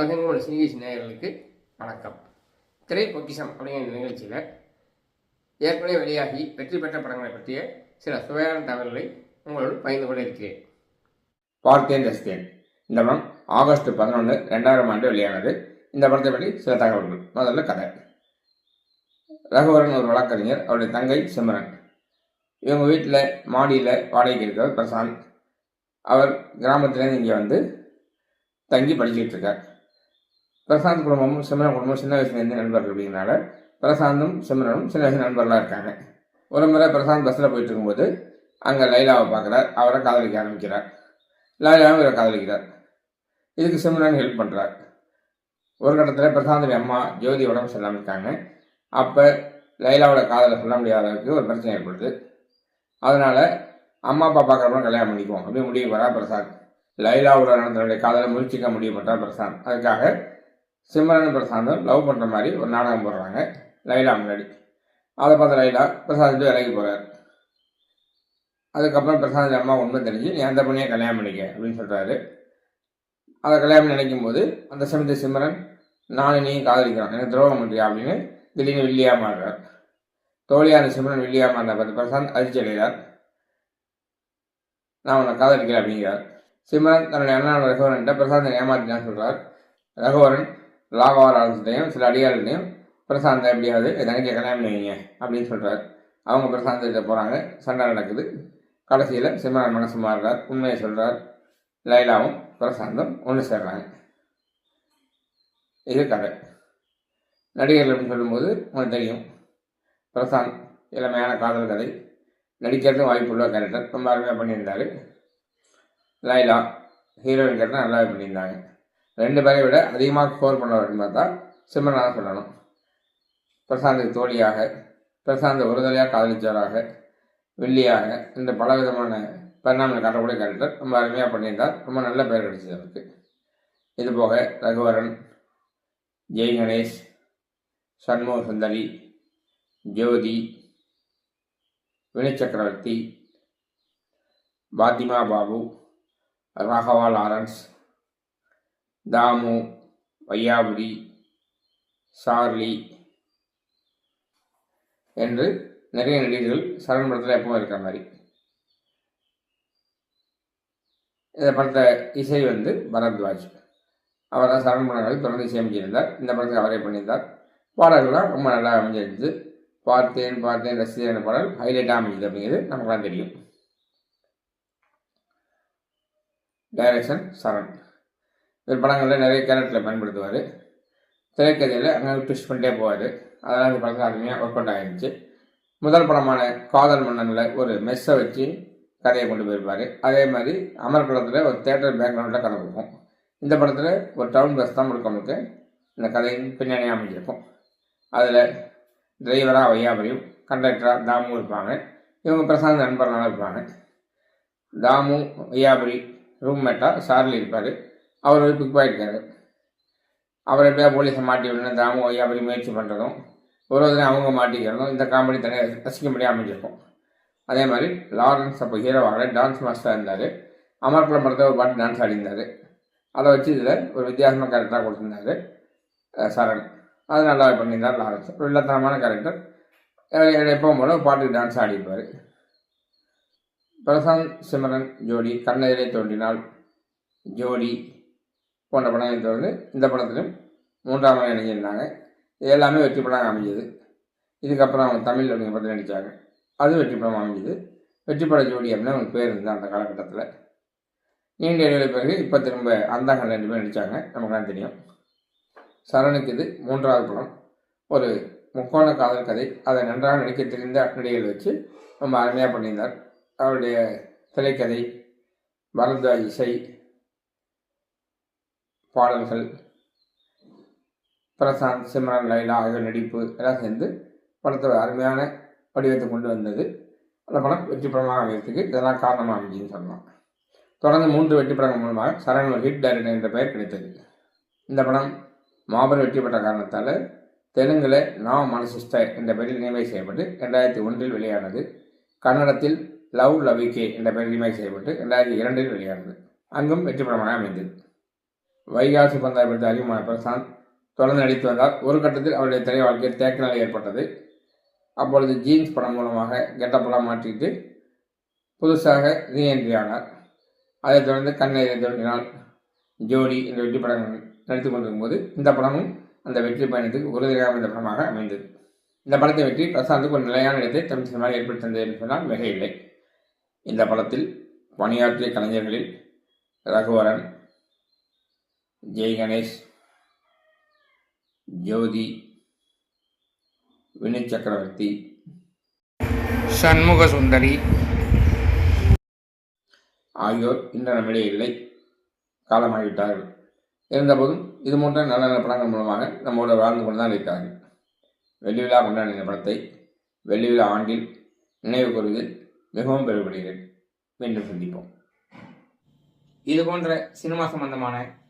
உலகெங்கும் உள்ள சினிகேசி நேயர்களுக்கு வணக்கம். திரை பொக்கிஷம் அப்படிங்கிற நிகழ்ச்சியில் ஏற்கனவே வெளியாகி வெற்றி பெற்ற படங்களை பற்றிய சில சுவையான தகவல்களை உங்களோடு பகிர்ந்து கொள்ள இருக்கிறேன். பார்த்தேன் ரசித்தேன் இந்த படம் ஆகஸ்ட் பதினொன்று ரெண்டாயிரம் ஆண்டு வெளியானது. இந்த படத்தை பற்றி சில தகவல்கள். முதல்ல கதை. ரகுவரன் ஒரு வழக்கறிஞர் அவருடைய தங்கை சிம்ரன். இவங்க வீட்டில் மாடியில் வாடகைக்கு இருக்கிறவர் பிரசாந்த். அவர் கிராமத்துலேருந்து இங்கே வந்து தங்கி படிச்சுக்கிட்டு இருக்கார். பிரசாந்த் குடும்பமும் சிம்ரன் குடும்பமும் சின்ன வயசுலேருந்து நண்பர்கள் அப்படிங்கிறனால பிரசாந்தும் சிம்ரனும் சின்ன வயசு நண்பர்களாக இருக்காங்க. ஒரு முறை பிரசாந்த் பஸ்ஸில் போயிட்டு இருக்கும்போது அங்கே லைலாவை பார்க்குறார். அவரை காதலிக்க ஆரம்பிக்கிறார். லைலாவும் இவரை காதலிக்கிறார். இதுக்கு சிம்ரன் ஹெல்ப் பண்ணுறார் ஒரு கட்டத்தில் பிரசாந்தோட அம்மா ஜோதி உடம்பு சொல்லாமல் இருக்காங்க. அப்போ லைலாவோட காதலை சொல்ல முடியாத அளவுக்கு ஒரு பிரச்சனை ஏற்படுது. அதனால் அம்மா அப்பா பார்க்குறப்ப கல்யாணம் பண்ணிக்குவோம். அப்படி முடிவு வரா பிரசாந்த் லைலாவோட நடந்தனுடைய காதலை முயற்சிக்க முடிவு பண்ணுறா பிரசாந்த். அதுக்காக சிம்ரன் பிரசாந்தும் லவ் பண்ணுற மாதிரி ஒரு நாடகம் போடுறாங்க லைலா முன்னாடி. அதை பார்த்த லைலா பிரசாந்த் விலகி போகிறார் அதுக்கப்புறம் பிரசாந்த் அம்மா உண்மை தெரிஞ்சு நீ அந்த பொண்ணையே கல்யாணம் பண்ணிக்க அப்படின்னு சொல்கிறாரு அதை கல்யாணம் நினைக்கும் போது அந்த சமயத்தை சிம்ரன் நானும் நீயும் காதலிக்கிறோம் எனக்கு துரோகம் பண்ணுறியா அப்படின்னு திடீர்னு வில்லியா மாறுறார். தோழியான சிம்ரன் வில்லியா மாறின பார்த்து பிரசாந்த் அதிர்ச்சி அடைகிறார். நான் உன்னை காதலிக்கிறேன் அப்படிங்கிறார். சிம்ரன் தன்னுடைய அண்ணன் ரகுவரன்ட்ட பிரசாந்தை ஏமாத்தினான்னு சொல்கிறார் ரகுவரன் ராகவராஜத்தையும் சில அடியார்களையும் பிரசாந்தம் எப்படியாவது தனிக்க கல்யாணம் வைங்க அப்படின்னு சொல்கிறார் அவங்க பிரசாந்தத்தை போகிறாங்க சண்டை நடக்குது. கடைசியில் சிம்மரன் மனசு மாறுறார். உண்மையை சொல்கிறார் லைலாவும் பிரசாந்தம் ஒன்று சேர்றாங்க. இது கதை. நடிகர்கள் அப்படின்னு சொல்லும்போது உங்களுக்கு தெரியும். பிரசாந்த் இளமையான காதல் கதை. நடிக்கிறதும் வாய்ப்புள்ள கேரக்டர் ரொம்ப அருமையாக பண்ணியிருந்தார். லைலா ஹீரோயின் கேரக்டர் நல்லாவே பண்ணியிருந்தாங்க. ரெண்டு பேரை விட அதிகமாக ஸ்கோர் பண்ணவர் அப்படின்னு தான் சிம்மனாக தான் சொல்லணும். பிரசாந்துக்கு தோழியாக பிரசாந்த் ஒருதலையாக காதலிச்சவராக வெள்ளியாக இந்த பல விதமான பரிணாமங்களை காட்டக்கூடிய கேரக்டர் ரொம்ப அருமையாக பண்ணியிருந்தார். ரொம்ப நல்ல பெயர் கிடைச்சது அவருக்கு. இதுபோக ரகுவரன் ஜெய் கணேஷ் சண்முக சுந்தரி ஜோதி வினய் சக்கரவர்த்தி பாத்திமா பாபு ராகவா லாரன்ஸ் தாமு வையாபுரி சார்லி என்று நிறைய நடிகர்கள் சரண் படத்தில் எப்பவும் இருக்கிற மாதிரி. இந்த படத்தை இசை வந்து பரத்வாஜ். அவர் தான் சரண் படங்களை தொடர்ந்து இசையமைச்சிருந்தார். இந்த படத்துக்கு அவரே பண்ணியிருந்தார். பாடல்கள்லாம் ரொம்ப நல்லா அமைஞ்சிருந்தது பார்த்தேன் பார்த்தேன் ரசித்தேன் பாடல் ஹைலைட்டாக அமைஞ்சது அப்படிங்கிறது நமக்குலாம் தெரியும். டைரக்ஷன் சரண். இவர் படங்களில் நிறைய கேரக்டரில் பயன்படுத்துவார். திரைக்கதையில் அங்கே ட்விஸ்ட் பண்ணிட்டே போவார். அதெல்லாம் இந்த படத்தில் அருமையாக ஒர்க் அவுட் ஆகிருந்துச்சு முதல் படமான காதல் மன்னனில் ஒரு மெஸ்ஸை வச்சு கதையை கொண்டு போயிருப்பார். அதே மாதிரி அமர் படத்தில் ஒரு தேட்டர் பேக்ரவுண்டில் கதை கொடுக்கும். இந்த படத்தில் ஒரு டவுன் பஸ் தான் முழுக்க இந்த கதையின் பின்னணியாக அமைஞ்சிருக்கும். அதில் டிரைவராக வையாபரியும் கண்டக்டராக தாமும் இருப்பாங்க. இவங்க பிரசாந்த் நண்பர்களாக இருப்பாங்க. தாமு வையாபரி ரூம்மேட்டாக சார்லி இருப்பார். அவர் ஒரு பிக் பாயிருக்காரு. அவர் எப்படியா போலீஸை மாட்டி விடணும்? தாமு வையாபரி முயற்சி பண்ணுறதும் ஒரு ஒரு அவங்க மாட்டிக்கிறதும் இந்த காமெடி தனியாக ரசிக்கும்படியாக அமைஞ்சிருக்கும். அதே மாதிரி லாரன்ஸ் அப்போ ஹீரோவாக டான்ஸ் மாஸ்டராக இருந்தார். அமர்குளம் படத்தை ஒரு பாட்டு டான்ஸ் ஆடிருந்தார் அதை வச்சு இதில் ஒரு வித்தியாசமாக கேரக்டராக கொடுத்துருந்தாரு சரண். அது நல்லா பண்ணியிருந்தார் லாரன்ஸ். ஒரு இல்லத்தனமான கேரக்டர் எப்பவும் போல பாட்டுக்கு டான்ஸ் ஆடிப்பார் பிரசாந்த் சிமரன் ஜோடி கண்ணெதிரே தோன்றினால் ஜோடி போன்ற படங்களை தொடர்ந்து இந்த படத்திலும் மூன்றாம் முறை இணைஞ்சிருந்தாங்க எல்லாமே வெற்றி படம் அமைஞ்சது. இதுக்கப்புறம் அவங்க தமிழ் அப்படிங்கிற படத்தில் நடித்தாங்க அது வெற்றி படம் அமைஞ்சது. வெற்றி பட ஜோடி அப்படின்னு அவங்க பேர் இருந்தால் அந்த காலகட்டத்தில். நீண்ட இடைவெளி பிறகு இப்போ திரும்ப அந்தாங்க ரெண்டு பேர் நடித்தாங்க நமக்குலாம் தெரியும். சரணுக்கு இது மூன்றாவது படம். ஒரு முக்கோண காதல் கதை. அதை நன்றாக நடிக்க தெரிந்த நடிகர்கள் வச்சு ரொம்ப அருமையாக பண்ணியிருந்தார். அவருடைய திரைக்கதை பரத்வாஜ் இசை பாடல்கள் பிரசாந்த் சிம்ரன் லைலா ஆகியோர் நடிப்பு எல்லாம் சேர்ந்து படத்தை அருமையான வடிவத்தை கொண்டு வந்தது. அந்த படம் வெற்றி படமாக அமையறதுக்கு இதெல்லாம் காரணமாக அமைஞ்சுன்னு சொல்லலாம். தொடர்ந்து மூன்று வெற்றி படங்கள் மூலமாக சரண் ஒரு ஹிட் டைரக்டர் என்ற பெயர் கிடைத்தது. இந்த படம் மாபெரும் வெற்றி பெற்ற காரணத்தால் தெலுங்கில் நாவ் மனசிஸ்ட என்ற பெயரில் நியமனம் செய்யப்பட்டு ரெண்டாயிரத்தி ஒன்றில் வெளியானது. கன்னடத்தில் லவ் லவிகே என்ற பெயரில் நியமனம் செய்யப்பட்டு ரெண்டாயிரத்தி இரண்டில் வெளியானது. அங்கும் வெற்றி படமாக அமைந்தது. வைகாசி பந்தாய் பற்றி அறிமுகமான பிரசாந்த் தொடர்ந்து நடித்து வந்தார். ஒரு கட்டத்தில் அவருடைய திரை வாழ்க்கையில் தேக்க நிலை ஏற்பட்டது. அப்பொழுது ஜீன்ஸ் படம் மூலமாக கெட்டப்பெல்லாம் மாற்றிட்டு புதுசாக ரீஎன்ட்ரி ஆனார். அதைத் தொடர்ந்து கண்ணெதிரை தோன்றினால் ஜோடி என்ற வெற்றி படங்கள் நடித்து கொண்டிருக்கும்போது இந்த படமும் அந்த வெற்றி பயணத்துக்கு உறுதியாக இந்த படமாக அமைந்தது. இந்த படத்தை வெற்றி பிரசாந்துக்கு ஒரு நிலையான இடத்தை தமிழ் சினிமாவில் ஏற்படுத்தி தந்தது என்று சொன்னால் இல்லை இந்த படத்தில் பணியாற்றிய கலைஞர்களில் ரகுவரன் ஜெய் கணேஷ் ஜோதி வினித் சக்கரவர்த்தி. சண்முக சுந்தரி. ஆகியோர் இன்று நம்மிடையே இல்லை காலமாகிவிட்டார்கள். இருந்தபோதும் இது போன்ற நல்ல நல்ல படங்கள் மூலமாக நம்மோடு வாழ்ந்து கொண்டு தான் இருக்கிறார்கள். வெள்ளி விழா கொண்டாடின படத்தை வெள்ளி விழா ஆண்டில் நினைவு கூறுவதில் மிகவும் பெருமைப்படுகிறேன் மீண்டும் சந்திப்போம். இது போன்ற சினிமா சம்பந்தமான